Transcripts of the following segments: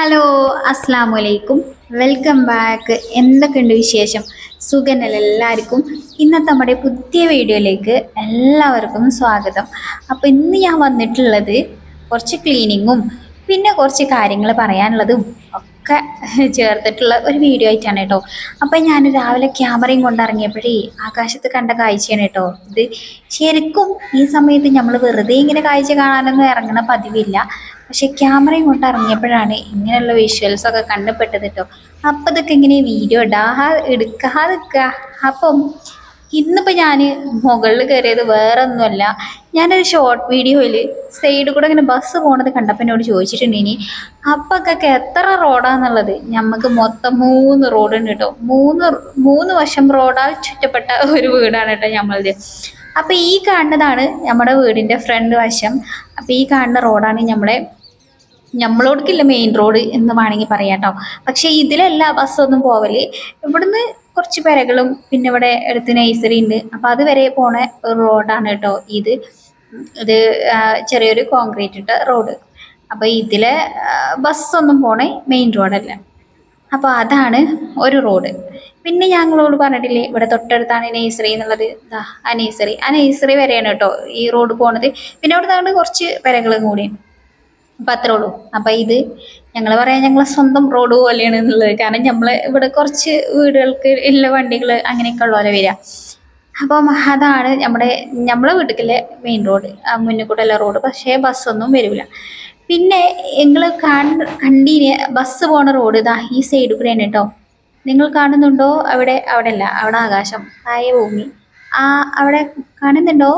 Hello അസ്സാം വലൈക്കും welcome back. എന്തൊക്കെയുണ്ട് വിശേഷം? സുഖനല്ല എല്ലാവർക്കും? ഇന്നത്തെ നമ്മുടെ പുതിയ വീഡിയോയിലേക്ക് എല്ലാവർക്കും സ്വാഗതം. അപ്പോൾ ഇന്ന് ഞാൻ വന്നിട്ടുള്ളത് കുറച്ച് ക്ലീനിങ്ങും പിന്നെ കുറച്ച് കാര്യങ്ങൾ പറയാനുള്ളതും ഒക്കെ ചേർത്തിട്ടുള്ള ഒരു വീഡിയോ ആയിട്ടാണ് കേട്ടോ. അപ്പം ഞാൻ രാവിലെ ക്യാമറയും കൊണ്ടിറങ്ങിയപ്പോഴേ ആകാശത്ത് കണ്ട കാഴ്ചയാണ് കേട്ടോ. ഇത് ശരിക്കും ഈ സമയത്ത് നമ്മൾ വെറുതെ ഇങ്ങനെ കാഴ്ച കാണാനൊന്നും ഇറങ്ങണ പതിവില്ല. പക്ഷെ ക്യാമറയും കൊണ്ട് ഇറങ്ങിയപ്പോഴാണ് ഇങ്ങനെയുള്ള വിഷ്വൽസ് ഒക്കെ കണ്ടപ്പെട്ടത് കേട്ടോ അപ്പം ഇതൊക്കെ ഇങ്ങനെ വീഡിയോ ഇടാ എടുക്കാതിക്ക അപ്പം ഇന്നിപ്പോൾ ഞാൻ മുകളിൽ കയറിയത് വേറെ ഒന്നുമല്ല ഞാനൊരു ഷോർട്ട് വീഡിയോയിൽ സൈഡിൽ കൂടെ ഇങ്ങനെ ബസ് പോണത് കണ്ടപ്പോൾ എന്നോട് ചോദിച്ചിട്ടുണ്ട് ഇനി അപ്പൊക്കൊക്കെ എത്ര റോഡാന്നുള്ളത് നമുക്ക് മൊത്തം മൂന്ന് റോഡുണ്ട് കേട്ടോ മൂന്ന് മൂന്ന് വശം റോഡാൽ ചുറ്റപ്പെട്ട ഒരു വീടാണ് കേട്ടോ നമ്മളത് അപ്പോൾ ഈ കാണുന്നതാണ് നമ്മുടെ വീടിന്റെ ഫ്രണ്ട് വശം. അപ്പോൾ ഈ കാണുന്ന റോഡാണ് നമ്മളെ നമ്മളോടക്കില്ല മെയിൻ റോഡ് എന്ന് വേണമെങ്കിൽ പറയാം കേട്ടോ പക്ഷേ ഇതിലല്ല ബസ്സൊന്നും പോവൽ ഇവിടുന്ന് കുറച്ച് പെരകളും പിന്നെ ഇവിടെ അടുത്ത് നഴ്സറി ഉണ്ട് അപ്പോൾ അതുവരെ പോണ റോഡാണ് കേട്ടോ ഇത്. ഇത് ചെറിയൊരു കോൺക്രീറ്റ് ഇട്ട റോഡ് അപ്പോൾ ഇതിലെ ബസ്സൊന്നും പോണേ മെയിൻ റോഡല്ല അപ്പോൾ അതാണ് ഒരു റോഡ് പിന്നെ ഞങ്ങളോട് പറഞ്ഞിട്ടില്ലേ ഇവിടെ തൊട്ടടുത്താണ് നേഴ്സറി എന്നുള്ളത്. ആ നേഴ്സറി ആ നേഴ്സറി വരെയാണ് കേട്ടോ ഈ റോഡ് പോണത്. പിന്നെ അവിടെ കുറച്ച് പെരകളും കൂടി. അപ്പം അത്രേ ഉള്ളൂ. അപ്പം ഇത് ഞങ്ങൾ പറയാൻ ഞങ്ങളെ സ്വന്തം റോഡ് പോലെയാണ് എന്നുള്ളത്. കാരണം നമ്മൾ ഇവിടെ കുറച്ച് വീടുകൾക്ക് ഉള്ള വണ്ടികൾ അങ്ങനെയൊക്കെ ഉള്ള പോലെ വരിക. അപ്പം അതാണ് നമ്മുടെ നമ്മളെ വീട്ടിലെ മെയിൻ റോഡ് മുന്നിൽ കൂടെ റോഡ് പക്ഷേ ബസ്സൊന്നും വരില്ല പിന്നെ നിങ്ങൾ കാണ കണ്ടീന് ബസ് പോണ റോഡ് ഇതാ ഈ സൈഡ് കൂടെയാണ് കേട്ടോ നിങ്ങൾ കാണുന്നുണ്ടോ? അവിടെ അവിടെ അല്ല അവിടെ ആകാശം ആയ ഭൂമി. ആ അവിടെ കാണുന്നുണ്ടോ?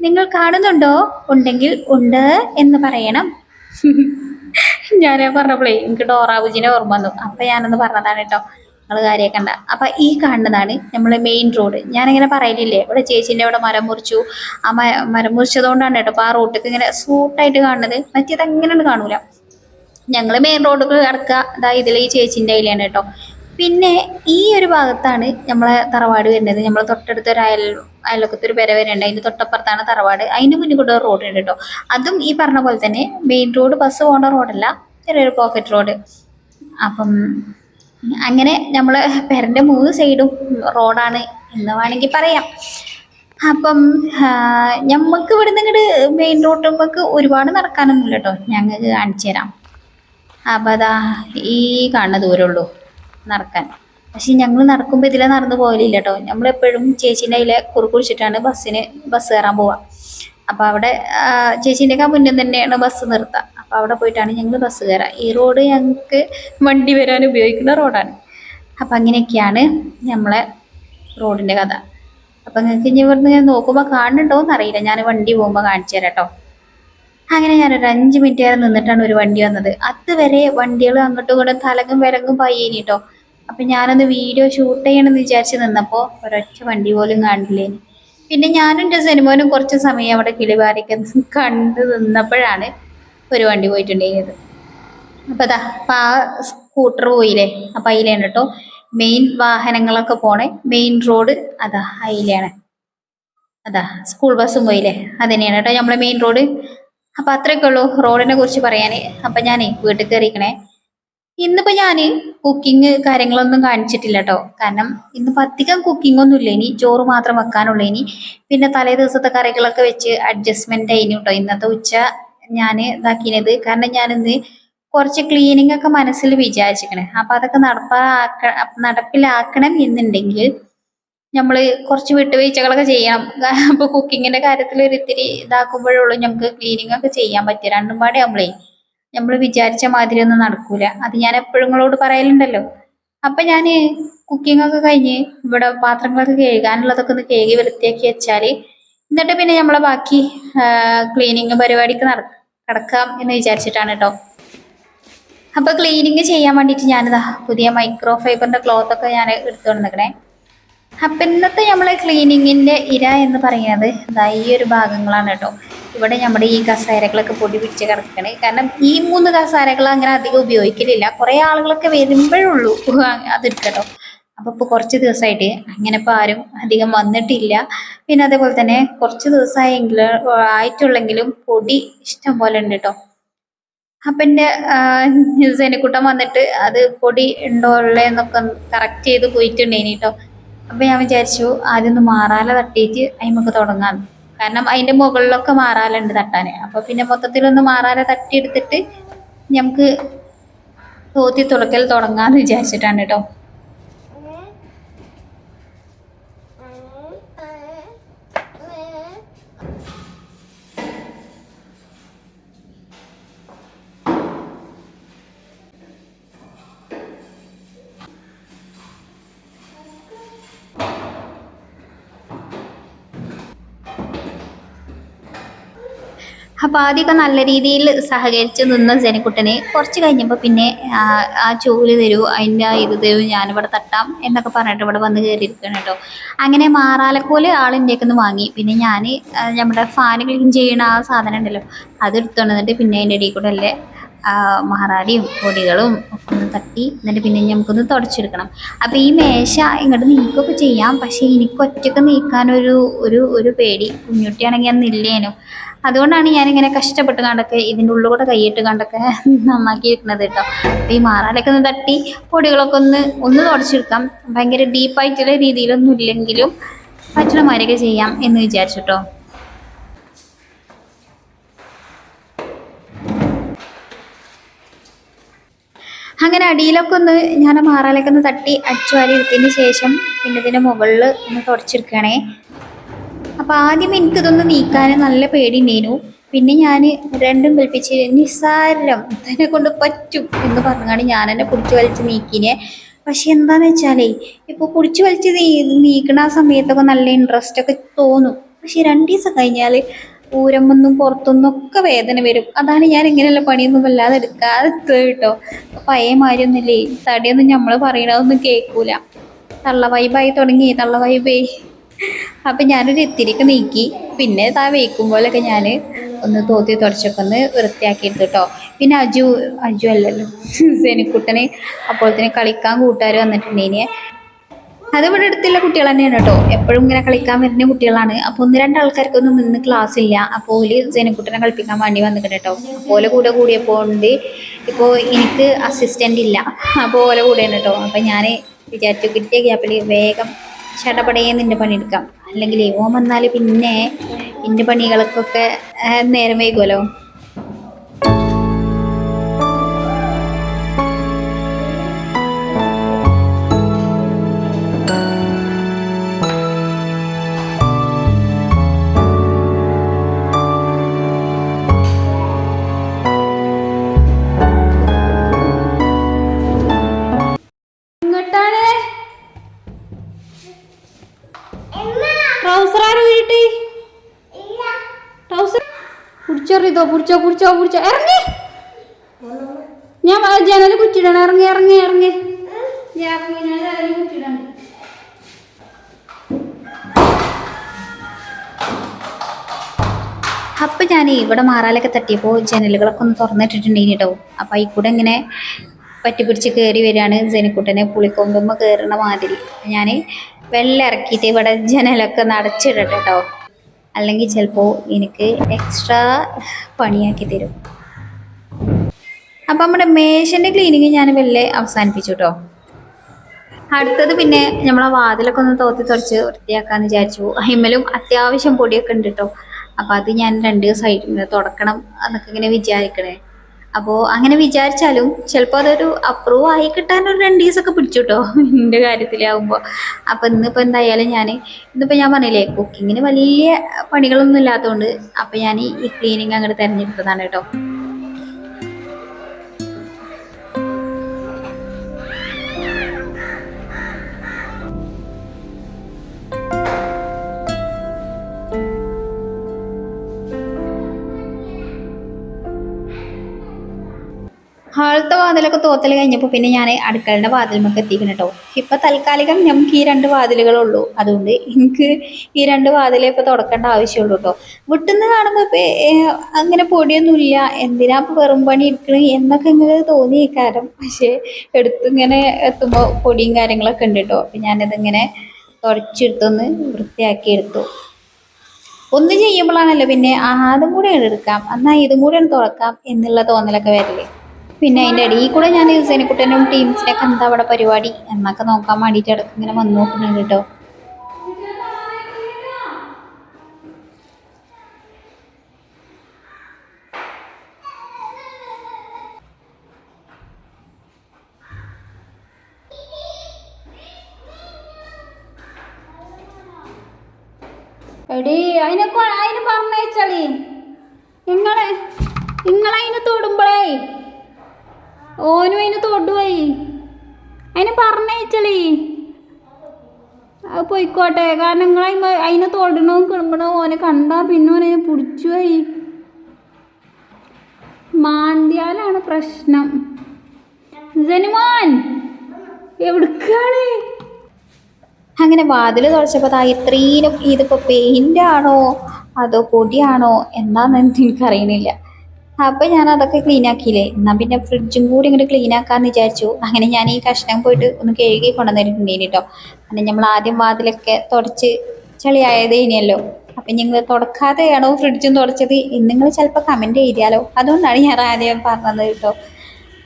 നിങ്ങൾ കാണുന്നുണ്ടോ? ഉണ്ടെങ്കിൽ ഉണ്ട് എന്ന് പറയണം. ഞാൻ പറഞ്ഞപ്പോഴേ എനിക്ക് ഡോറാബുജിനെ ഓർമ്മ വന്നു. അപ്പം ഞാനൊന്ന് പറഞ്ഞതാണ് കേട്ടോ നിങ്ങൾ കാര്യമാക്കണ്ട അപ്പം ഈ കാണുന്നതാണ് നമ്മളെ മെയിൻ റോഡ് ഞാനിങ്ങനെ പറയലില്ലേ ഇവിടെ ചേച്ചീന്റെ അവിടെ മരം മുറിച്ചു. ആ മരം മുറിച്ചതുകൊണ്ടാണ് കേട്ടോ അപ്പോൾ ആ റോട്ടിക്ക് ഇങ്ങനെ സൂട്ടായിട്ട് കാണുന്നത്. മറ്റേത് അങ്ങനെയാണ് കാണൂല. ഞങ്ങൾ മെയിൻ റോഡ് കിടക്കുക അതാ ഇതിൽ ഈ ചേച്ചീന്റെ അതിലാണ് കേട്ടോ. പിന്നെ ഈ ഒരു ഭാഗത്താണ് നമ്മളെ തറവാട് വരുന്നത്. നമ്മളെ തൊട്ടടുത്തൊരു അയൽ അയൽവക്കത്തെ ഒരു പെര ഉണ്ട് അതിന്റെ തൊട്ടപ്പുറത്താണ് തറവാട്. അതിന്റെ മുന്നിൽ കൂടെ റോഡ് ഉണ്ട് കേട്ടോ. അതും ഈ പറഞ്ഞ പോലെ തന്നെ മെയിൻ റോഡ് ബസ് പോകേണ്ട റോഡല്ല. ചെറിയൊരു പോക്കറ്റ് റോഡ് അപ്പം അങ്ങനെ നമ്മൾ പെരന്റെ മൂന്ന് സൈഡും റോഡാണ് എന്ന് വേണമെങ്കിൽ പറയാം. അപ്പം ഞമ്മക്ക് ഇവിടുന്ന് ഇങ്ങോട്ട് മെയിൻ റോഡിലേക്ക് ഒരുപാട് നടക്കാനൊന്നുമില്ല കേട്ടോ. ഞങ്ങൾക്ക് കാണിച്ചു തരാം അപ്പം അതാ ഈ കാണുന്ന ദൂരമുള്ളൂ നടക്കാൻ. പക്ഷെ ഞങ്ങൾ നടക്കുമ്പോൾ ഇതിലെ നടന്നു പോകലില്ല കേട്ടോ നമ്മളെപ്പോഴും ചേച്ചീന്റെ അതിലെ കുറുക്കുടിച്ചിട്ടാണ് ബസ്സിന് ബസ് കയറാൻ പോവുക അപ്പോൾ അവിടെ ചേച്ചീന്റെയൊക്കെ മുന്നിൽ തന്നെയാണ് ബസ് നിർത്തുക അപ്പോൾ അവിടെ പോയിട്ടാണ് ഞങ്ങൾ ബസ് കയറുക ഈ റോഡ് ഞങ്ങൾക്ക് വണ്ടി വരാൻ ഉപയോഗിക്കുന്ന റോഡാണ്. അപ്പം അങ്ങനെയൊക്കെയാണ് നമ്മളെ റോഡിന്റെ കഥ. അപ്പം നിങ്ങൾക്ക് ഇനി ഇവിടുന്ന് ഞാൻ നോക്കുമ്പോൾ കാണുന്നുണ്ടോ എന്നറിയില്ല ഞാൻ വണ്ടി പോകുമ്പോൾ കാണിച്ചു തരാം കേട്ടോ അങ്ങനെ ഞാനൊരു അഞ്ച് മിനിറ്റ് നേരം നിന്നിട്ടാണ് ഒരു വണ്ടി വന്നത്. അതുവരെ വണ്ടികൾ അങ്ങോട്ടും ഇങ്ങോട്ടും തലകും വിലകും പയ്യേനി കേട്ടോ അപ്പം ഞാനൊന്ന് വീഡിയോ ഷൂട്ട് ചെയ്യണമെന്ന് വിചാരിച്ച് നിന്നപ്പോൾ ഒരൊറ്റ വണ്ടി പോലും കാണില്ലേ. പിന്നെ ഞാനും എന്റെ സിനിമനും കുറച്ച് സമയം അവിടെ കിളിവാരൊക്കെ കണ്ടു നിന്നപ്പോഴാണ് ഒരു വണ്ടി പോയിട്ടുണ്ടായിരുന്നത്. അപ്പം അതാ അപ്പം ആ സ്കൂട്ടർ പോയില്ലേ? അപ്പം അതിലാണ് കേട്ടോ. മെയിൻ വാഹനങ്ങളൊക്കെ പോണേ. മെയിൻ റോഡ് അതാ അതിലാണ്. അതാ സ്കൂൾ ബസ്സും പോയില്ലേ? അത് തന്നെയാണ് കേട്ടോ നമ്മളെ മെയിൻ റോഡ് അപ്പം അത്രയൊക്കെ ഉള്ളൂ. റോഡിനെ കുറിച്ച് പറയാൻ അപ്പം ഞാനേ വീട്ടിൽ കയറിക്കണേ ഇന്നിപ്പോൾ ഞാൻ കുക്കിംഗ് കാര്യങ്ങളൊന്നും കാണിച്ചിട്ടില്ല കേട്ടോ കാരണം ഇന്നിപ്പോ അധികം കുക്കിംഗ് ഒന്നും ഇല്ല ഇനി ചോറ് മാത്രം വെക്കാനുള്ളൂ. ഇനി പിന്നെ തലേ ദിവസത്തെ കറികളൊക്കെ വെച്ച് അഡ്ജസ്റ്റ്മെന്റ് ആയിരുന്നു കേട്ടോ ഇന്നത്തെ ഉച്ച ഞാൻ ഇതാക്കിയത് കാരണം ഞാനിന്ന് കുറച്ച് ക്ലീനിങ് ഒക്കെ മനസ്സിൽ വിചാരിച്ചിരിക്കണേ. അപ്പൊ അതൊക്കെ നടപ്പാക്ക നടപ്പിലാക്കണം എന്നുണ്ടെങ്കിൽ നമ്മൾ കുറച്ച് വിട്ടുവീഴ്ചകളൊക്കെ ചെയ്യാം അപ്പോൾ കുക്കിങ്ങിന്റെ കാര്യത്തിൽ ഒരു ഇത്തിരി ഇതാക്കുമ്പോഴുള്ളൂ നമുക്ക് ക്ലീനിങ് ഒക്കെ ചെയ്യാൻ പറ്റുക. രണ്ടും പാടെ ആകുമ്പോഴേ നമ്മൾ വിചാരിച്ച മാതിരി ഒന്നും നടക്കൂല. അത് ഞാൻ എപ്പോഴും നിങ്ങളോട് പറയലുണ്ടല്ലോ. അപ്പൊ ഞാൻ കുക്കിംഗ് ഒക്കെ കഴിഞ്ഞ് ഇവിടെ പാത്രങ്ങളൊക്കെ കഴുകാനുള്ളതൊക്കെ ഒന്ന് കഴുകി വൃത്തിയാക്കി വെച്ചാൽ എന്നിട്ട് പിന്നെ നമ്മളെ ബാക്കി ക്ലീനിങ് പരിപാടിക്ക് നട കിടക്കാം എന്ന് വിചാരിച്ചിട്ടാണ് കേട്ടോ അപ്പൊ ക്ലീനിങ് ചെയ്യാൻ വേണ്ടിയിട്ട് ഞാനിതാ പുതിയ മൈക്രോ ഫൈബറിന്റെ ക്ലോത്ത് ഒക്കെ ഞാൻ എടുത്തുകൊണ്ട് നിൽക്കണേ അപ്പൊ ഇന്നത്തെ നമ്മളെ ക്ലീനിങ്ങിന്റെ ഇര എന്ന് പറയുന്നത് എന്താ ഈ ഒരു ഭാഗങ്ങളാണ് കേട്ടോ. ഇവിടെ നമ്മുടെ ഈ കസേരകളൊക്കെ പൊടി പിടിച്ച് കിടക്കണേ. കാരണം ഈ മൂന്ന് കസേരകൾ അങ്ങനെ അധികം ഉപയോഗിക്കലില്ല. കുറേ ആളുകളൊക്കെ വരുമ്പോഴുള്ളൂ അതെടുക്കട്ടോ. അപ്പം ഇപ്പോൾ കുറച്ച് ദിവസമായിട്ട് അങ്ങനെ ഇപ്പോൾ ആരും അധികം വന്നിട്ടില്ല. പിന്നെ അതേപോലെ തന്നെ കുറച്ച് ദിവസമായെങ്കിലും ആയിട്ടുള്ളെങ്കിലും പൊടി ഇഷ്ടം പോലെ ഉണ്ട് കേട്ടോ. അപ്പം എന്റെ സെനിക്കുട്ടൻ വന്നിട്ട് അത് പൊടി ഉണ്ടോ ഉള്ളതെന്നൊക്കെ കറക്റ്റ് ചെയ്ത് പോയിട്ടുണ്ടേനി കേട്ടോ. അപ്പം ഞാൻ വിചാരിച്ചു ആദ്യം ഒന്ന് മാറാല തട്ടിയിട്ട് അതിമൊക്കെ തുടങ്ങാം കാരണം അതിന്റെ മുകളിലൊക്കെ മാറാലുണ്ട് തട്ടാൻ അപ്പോൾ പിന്നെ മൊത്തത്തിലൊന്ന് മാറാല തട്ടിയെടുത്തിട്ട് നമുക്ക് തോത്തി തുളക്കൽ തുടങ്ങാമെന്ന് വിചാരിച്ചിട്ടാണ് കേട്ടോ അപ്പോൾ ആദ്യമൊക്കെ നല്ല രീതിയിൽ സഹകരിച്ച് നിന്ന ജനക്കുട്ടനെ കുറച്ച് കഴിഞ്ഞപ്പോൾ പിന്നെ ആ, ചൂൽ തരൂ അതിന്റെ ഇത് തരൂ ഞാനിവിടെ തട്ടാം എന്നൊക്കെ പറഞ്ഞിട്ട് ഇവിടെ വന്ന് കയറിയിരിക്കണം കേട്ടോ. അങ്ങനെ മാറാലക്കോൽ ആളിന്റെ നിന്ന് വാങ്ങി. പിന്നെ ഞാൻ നമ്മുടെ ഫാൻ ക്ലീൻ ചെയ്യണ ആ സാധനം ഉണ്ടല്ലോ അത് എടുത്തുകൊണ്ടിട്ട് പിന്നെ അതിന്റെ ഇടയിൽ കൂടെ അല്ലേ മാറാലിയും പൊടികളും ഒക്കെ ഒന്ന് തട്ടി എന്നിട്ട് പിന്നെ നമുക്കൊന്ന് തുടച്ചെടുക്കണം. അപ്പോൾ ഈ മേശ ഇങ്ങോട്ട് നീക്കുകയൊക്കെ ചെയ്യാം. പക്ഷേ എനിക്ക് ഒറ്റയ്ക്ക് നീക്കാനൊരു ഒരു ഒരു പേടി. കുഞ്ഞുട്ടിയാണെങ്കിൽ അന്ന് ഇല്ലേനു. അതുകൊണ്ടാണ് ഞാനിങ്ങനെ കഷ്ടപ്പെട്ട് കണ്ടൊക്കെ ഇതിന്റെ ഉള്ളിൽ കൂടെ കൈയിട്ട് കണ്ടൊക്കെ നന്നാക്കിയിരിക്കുന്നത് കേട്ടോ. ഈ മാറാലൊക്കെ ഒന്ന് തട്ടി പൊടികളൊക്കെ ഒന്ന് ഒന്ന് തുടച്ചെടുക്കാം. ഭയങ്കര ഡീപ്പായിട്ടുള്ള രീതിയിലൊന്നും ഇല്ലെങ്കിലും പറ്റുന്ന ചെയ്യാം എന്ന് വിചാരിച്ചു അങ്ങനെ അടിയിലൊക്കെ ഒന്ന് ഞാൻ മാറാലൊക്കെ ഒന്ന് തട്ടി അടിച്ചു വാരി എടുത്തതിന് ശേഷം പിന്നെ ഇതിന്റെ മുകളിൽ ഒന്ന് തുടച്ചെടുക്കണേ അപ്പോൾ ആദ്യം എനിക്കിതൊന്ന് നീക്കാൻ നല്ല പേടി ഉണ്ടായിരുന്നു പിന്നെ ഞാൻ രണ്ടും കൽപ്പിച്ച് നിസ്സാരം ഇതിനെ കൊണ്ട് പറ്റും എന്ന് പറഞ്ഞാണ് ഞാൻ എന്നെ പിടിച്ച് വലിച്ച് നീക്കിനെ. പക്ഷെ എന്താന്ന് വെച്ചാലേ ഇപ്പോൾ പിടിച്ച് വലിച്ച് നീക്കണ ആ സമയത്തൊക്കെ നല്ല ഇൻട്രസ്റ്റ് ഒക്കെ തോന്നും. പക്ഷെ രണ്ട് ദിവസം കഴിഞ്ഞാൽ ഊരമ്പൊന്നും പുറത്തൊന്നും ഒക്കെ വേദന വരും. അതാണ് ഞാൻ ഇങ്ങനെയുള്ള പണിയൊന്നും വല്ലാതെ എടുക്കാതെ കേട്ടോ. പഴയ തടിയൊന്നും നമ്മൾ പറയണതൊന്നും കേൾക്കൂല. തള്ള വൈബായി തുടങ്ങി തള്ള വൈബേ അപ്പം ഞാനൊരു ഇത്തിരിക്ക് നീക്കി. പിന്നെ താ പോലൊക്കെ ഞാൻ ഒന്ന് തോത്തി തുടച്ചൊക്കെ ഒന്ന് വൃത്തിയാക്കി എടുത്തു കേട്ടോ പിന്നെ അജു അജു അല്ലല്ലോ സെനിക്കുട്ടനെ തന്നെ കളിക്കാൻ കൂട്ടുകാർ വന്നിട്ടുണ്ടേനെ. ഇവിടെ അടുത്തുള്ള കുട്ടികൾ തന്നെയാണ് കേട്ടോ എപ്പോഴും ഇങ്ങനെ കളിക്കാൻ വരുന്ന കുട്ടികളാണ്. അപ്പോൾ ഒന്ന് രണ്ട് ആൾക്കാർക്കൊന്നും ഇന്ന് ക്ലാസ് ഇല്ല. അപ്പോൾ ഓൽ ജനക്കുട്ടനെ കളിപ്പിക്കാൻ വേണ്ടി വന്നിട്ടുണ്ട് കേട്ടോ അപ്പോൾ ഓലെ കൂടെ കൂടിയപ്പോൾ ഉണ്ട്. ഇപ്പോൾ എനിക്ക് അസിസ്റ്റന്റ് ഇല്ല. അപ്പോൾ ഓലെ കൂടെയാണ് കേട്ടോ അപ്പോൾ ഞാൻ വിചാരിച്ചു കിട്ടിയ ഗ്യാപ്പിൽ വേഗം ചടപടയെ നിന്റെ പണിയെടുക്കാം അല്ലെങ്കിൽ ഓം വന്നാൽ പിന്നെ എന്റെ പണികൾക്കൊക്കെ നേരം വൈകുമല്ലോ പിടിച്ചോ പിടിച്ചോ പിടിച്ചോ പിടിച്ചോ. ഇറങ്ങി. ഞാൻ ജനൽ കുറ്റിടണം ഇറങ്ങി ഇറങ്ങി ഇറങ്ങി. അപ്പൊ ഞാൻ ഇവിടെ മാറാലൊക്കെ തട്ടിയപ്പോൾ ജനലുകളൊക്കെ ഒന്ന് തുറന്നിട്ടിട്ടുണ്ടെങ്കിൽ കേട്ടോ അപ്പൊ ഈ കൂടെ ഇങ്ങനെ പറ്റി പിടിച്ച് കയറി വരികയാണ് ജനിക്കുട്ടനെ പുളിക്കൊമ്പുമ്മ കയറുന്ന മാതിരി. ഞാൻ വെള്ളം ഇറക്കിയിട്ട് ഇവിടെ ജനലൊക്കെ നടച്ചിടട്ടെ അല്ലെങ്കിൽ ചിലപ്പോൾ എനിക്ക് എക്സ്ട്രാ പണിയാക്കി തരും. അപ്പം നമ്മുടെ മേശന്റെ ക്ലീനിങ് ഞാൻ വെല്ലെ അവസാനിപ്പിച്ചു കേട്ടോ അടുത്തത് പിന്നെ നമ്മളെ വാതിലൊക്കെ ഒന്ന് തോത്തി തുടച്ച് വൃത്തിയാക്കാന്ന് വിചാരിച്ചു. അയിമലും അത്യാവശ്യം പൊടിയൊക്കെ ഉണ്ട് കേട്ടോ അപ്പം അത് ഞാൻ രണ്ട് സൈഡിൽ തുടക്കണം എന്നൊക്കെ ഇങ്ങനെ വിചാരിക്കണേ. അപ്പോൾ അങ്ങനെ വിചാരിച്ചാലും ചിലപ്പോ അതൊരു അപ്രൂവ് ആയി കിട്ടാൻ ഒരു രണ്ട് ദിവസമൊക്കെ പിടിച്ചു കേട്ടോ എന്റെ കാര്യത്തിലാവുമ്പോൾ അപ്പൊ ഇന്നിപ്പോൾ എന്തായാലും ഞാൻ ഇന്നിപ്പോൾ ഞാൻ പറഞ്ഞില്ലേ കുക്കിങ്ങിന് വലിയ പണികളൊന്നും ഇല്ലാത്തതുകൊണ്ട് അപ്പൊ ഞാൻ ഈ ക്ലീനിങ് അങ്ങോട്ട് തിരഞ്ഞെടുത്തതാണ് കേട്ടോ. ഹാളത്തെ വാതിലൊക്കെ തോത്തൽ കഴിഞ്ഞപ്പോൾ പിന്നെ ഞാൻ അടുക്കളയുടെ വാതിലുമൊക്കെ എത്തിക്കണം കേട്ടോ ഇപ്പം തൽക്കാലികം നമുക്ക് ഈ രണ്ട് വാതിലുകളുള്ളൂ. അതുകൊണ്ട് എനിക്ക് ഈ രണ്ട് വാതിലേ ഇപ്പോൾ തുടക്കേണ്ട ആവശ്യമുള്ളൂ കേട്ടോ വിട്ടുന്ന കാണുമ്പോൾ അങ്ങനെ പൊടിയൊന്നുമില്ല. എന്തിനാ ഇപ്പോൾ വെറും പണി എടുക്കണേ എന്നൊക്കെ ഇങ്ങനെ തോന്നി കാരണം പക്ഷേ എടുത്തിങ്ങനെ എത്തുമ്പോൾ പൊടിയും കാര്യങ്ങളൊക്കെ ഉണ്ട് കേട്ടോ അപ്പം ഞാനതിങ്ങനെ തുടച്ചെടുത്തൊന്ന് വൃത്തിയാക്കി എടുത്തു. ഒന്ന് ചെയ്യുമ്പോഴാണല്ലോ പിന്നെ ആ അതും കൂടെ അങ്ങട് എടുക്കാം. എന്നാൽ ഇതും കൂടെ ഒന്ന് തുറക്കാം എന്നുള്ള തോന്നലൊക്കെ വരില്ലേ? പിന്നെ അതിന്റെ ഇടയിൽ കൂടെ ഞാൻ സേനക്കുട്ടനും ടീംസിനൊക്കെ എന്താ അവിടെ പരിപാടി? എന്നൊക്കെ നോക്കാൻ വേണ്ടിയിട്ട് ഇടയ്ക്ക് ഇങ്ങനെ വന്ന് നോക്കുന്നുണ്ട് കേട്ടോ. എടീ അതിനെ അതിന് പറഞ്ഞയച്ചാളി. നിങ്ങളെ നിങ്ങളതിനെ തൊടുമ്പോഴേ ഓനും അതിനെ തൊടുപോയി അതിനെ പറഞ്ഞേച്ചളീ അത് പോയിക്കോട്ടെ. കാരണം നിങ്ങൾ അതിനെ തൊടണവും കിടങ്ങണവും ഓനെ കണ്ടാ പിന്നെ ഓനെ പിടിച്ചു പോയി മാന്തിയാലാണ് പ്രശ്നം. ജനുമാൻ എവിടുക്കാണ്? അങ്ങനെ വാതിൽ തുറച്ചപ്പോൾ താ ഇത്രയും ഇതിപ്പോൾ പെയിന്റ് ആണോ? അതോ പൊടിയാണോ? എന്താണെന്ന് എനിക്കറിയണില്ല. അപ്പം ഞാൻ അതൊക്കെ ക്ലീൻ ആക്കിയില്ലേ. എന്നാൽ പിന്നെ ഫ്രിഡ്ജും കൂടി ഇങ്ങോട്ട് ക്ലീൻ ആക്കാമെന്ന് വിചാരിച്ചു. അങ്ങനെ ഞാൻ ഈ കഷ്ണം പോയിട്ട് ഒന്ന് കഴുകി കൊണ്ടുവന്നിട്ടുണ്ടേനി കേട്ടോ അങ്ങനെ നമ്മൾ ആദ്യം വാതിലൊക്കെ തുടച്ച് ചളിയായത് ഇനിയല്ലോ. അപ്പം നിങ്ങൾ തുടക്കാതെയാണോ ഫ്രിഡ്ജും തുടച്ചത്? നിങ്ങൾ ചിലപ്പോൾ കമന്റ് എഴുതിയാലോ. അതുകൊണ്ടാണ് ഞാൻ ആദ്യം പറഞ്ഞത് കേട്ടോ.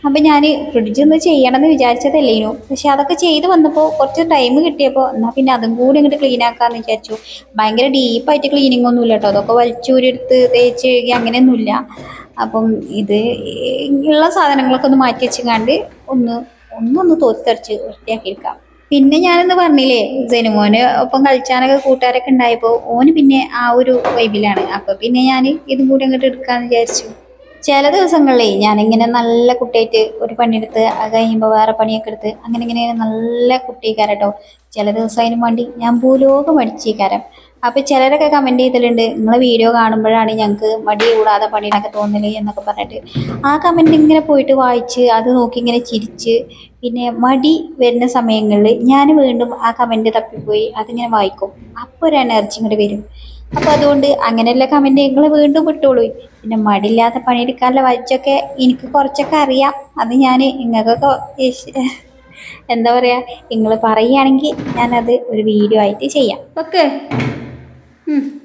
അപ്പം ഞാൻ ഫ്രിഡ്ജ് ഒന്ന് ചെയ്യണമെന്ന് വിചാരിച്ചതല്ലേനു. പക്ഷെ അതൊക്കെ ചെയ്ത് വന്നപ്പോൾ കുറച്ച് ടൈം കിട്ടിയപ്പോൾ എന്നാൽ പിന്നെ അതും കൂടി ഇങ്ങോട്ട് ക്ലീൻ ആക്കാമെന്ന് വിചാരിച്ചു. ഭയങ്കര ഡീപ്പായിട്ട് ക്ലീനിങ് ഒന്നും ഇല്ല കേട്ടോ. അതൊക്കെ വലിച്ചൂരെടുത്ത് തേച്ച് കഴുകി അങ്ങനെയൊന്നുമില്ല. അപ്പം ഇത് ഉള്ള സാധനങ്ങളൊക്കെ ഒന്ന് മാറ്റി വെച്ചുകാണ്ട് ഒന്ന് ഒന്നൊന്ന് തോത്തിത്തെറിച്ച് വൃത്തിയാക്കി എടുക്കാം പിന്നെ ഞാനെന്ന് പറഞ്ഞില്ലേ ജനുമോന് ഒപ്പം കളിച്ചാനൊക്കെ കൂട്ടുകാരൊക്കെ ഉണ്ടായപ്പോൾ ഓന് പിന്നെ ആ ഒരു വൈബിലാണ് അപ്പം പിന്നെ ഞാൻ ഇതും കൂടി അങ്ങോട്ട് എടുക്കാമെന്ന് വിചാരിച്ചു. ചില ദിവസങ്ങളിൽ ഞാനിങ്ങനെ നല്ല കുട്ടിയായിട്ട് ഒരു പണിയെടുത്ത് അത് കഴിയുമ്പോൾ വേറെ പണിയൊക്കെ എടുത്ത് അങ്ങനെ ഇങ്ങനെ നല്ല കുട്ടിക്കാരട്ടോ ചില ദിവസം അതിന് വേണ്ടി ഞാൻ ഭൂലോകം മടിച്ചേക്കാരം അപ്പോൾ ചിലരൊക്കെ കമന്റ് ചെയ്തിട്ടുണ്ട് നിങ്ങളെ വീഡിയോ കാണുമ്പോഴാണ് ഞങ്ങൾക്ക് മടി കൂടാതെ പണിയൊക്കെ തോന്നൽ എന്നൊക്കെ പറഞ്ഞിട്ട്. ആ കമന്റ് ഇങ്ങനെ പോയിട്ട് വായിച്ച് അത് നോക്കി ഇങ്ങനെ ചിരിച്ച് പിന്നെ മടി വരുന്ന സമയങ്ങളിൽ ഞാൻ വീണ്ടും ആ കമന്റ് തപ്പിപ്പോയി അതിങ്ങനെ വായിക്കും. അപ്പോൾ ഒരു എനർജി ഇങ്ങോട്ട് വരും. അപ്പോൾ അതുകൊണ്ട് അങ്ങനെയുള്ള കമന്റ് നിങ്ങൾ വീണ്ടും വിട്ടോളൂ പിന്നെ മടിയില്ലാത്ത പണിയെടുക്കാനുള്ള വായിച്ചൊക്കെ എനിക്ക് കുറച്ചൊക്കെ അറിയാം. അത് ഞാൻ നിങ്ങൾക്കൊക്കെ എന്താ പറയുക നിങ്ങൾ പറയുകയാണെങ്കിൽ ഞാനത് ഒരു വീഡിയോ ആയിട്ട് ചെയ്യാം. Okay Hmm.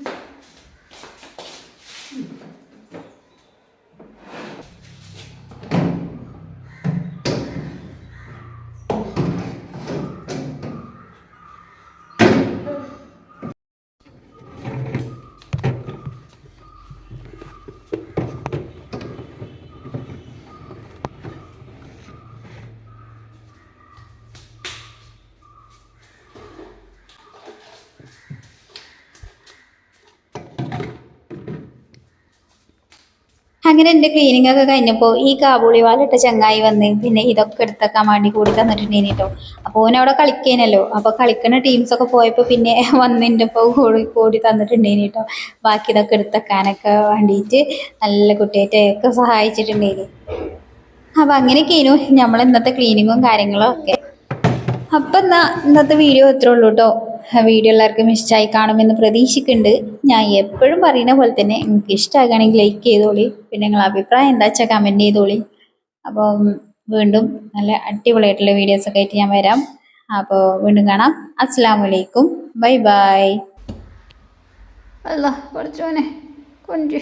അങ്ങനെ എന്റെ ക്ലീനിങ് ഒക്കെ കഴിഞ്ഞപ്പോൾ ഈ കാബൂളി വാലിട്ട ചങ്ങായി വന്ന് പിന്നെ ഇതൊക്കെ എടുത്തേക്കാൻ വേണ്ടി കൂടി തന്നിട്ടുണ്ടേനി കേട്ടോ അപ്പോൾ അവിടെ കളിക്കേനല്ലോ. അപ്പോൾ കളിക്കുന്ന ടീംസൊക്കെ പോയപ്പോൾ പിന്നെ വന്നിന്റെ ഇപ്പോൾ കൂടി കൂടി തന്നിട്ടുണ്ടേനി കേട്ടോ ബാക്കി ഇതൊക്കെ എടുത്തേക്കാനൊക്കെ വേണ്ടിയിട്ട് നല്ല കുട്ടിയായിട്ട് ഒക്കെ സഹായിച്ചിട്ടുണ്ടേനി. അപ്പോൾ അങ്ങനെയൊക്കെയായിരുന്നു നമ്മൾ ഇന്നത്തെ ക്ലീനിങ്ങും കാര്യങ്ങളും ഒക്കെ. അപ്പം എന്നാ ഇന്നത്തെ വീഡിയോ ഇത്രേ ഉള്ളൂ കേട്ടോ വീഡിയോ എല്ലാവർക്കും ഇഷ്ടമായി കാണുമെന്ന് പ്രതീക്ഷിക്കുന്നുണ്ട്. ഞാൻ എപ്പോഴും പറയുന്ന പോലെ തന്നെ നിങ്ങൾക്ക് ഇഷ്ടമാകുകയാണെങ്കിൽ ലൈക്ക് ചെയ്തോളി. പിന്നെ നിങ്ങളുടെ അഭിപ്രായം എന്താ വെച്ചാൽ കമന്റ് ചെയ്തോളി. അപ്പോൾ വീണ്ടും നല്ല അടിപൊളിയായിട്ടുള്ള വീഡിയോസൊക്കെ ആയിട്ട് ഞാൻ വരാം. അപ്പോൾ വീണ്ടും കാണാം. അസ്സാം വലൈക്കും ബൈ ബൈ അല്ല കുറച്ചോനെ കൊഞ്ച്.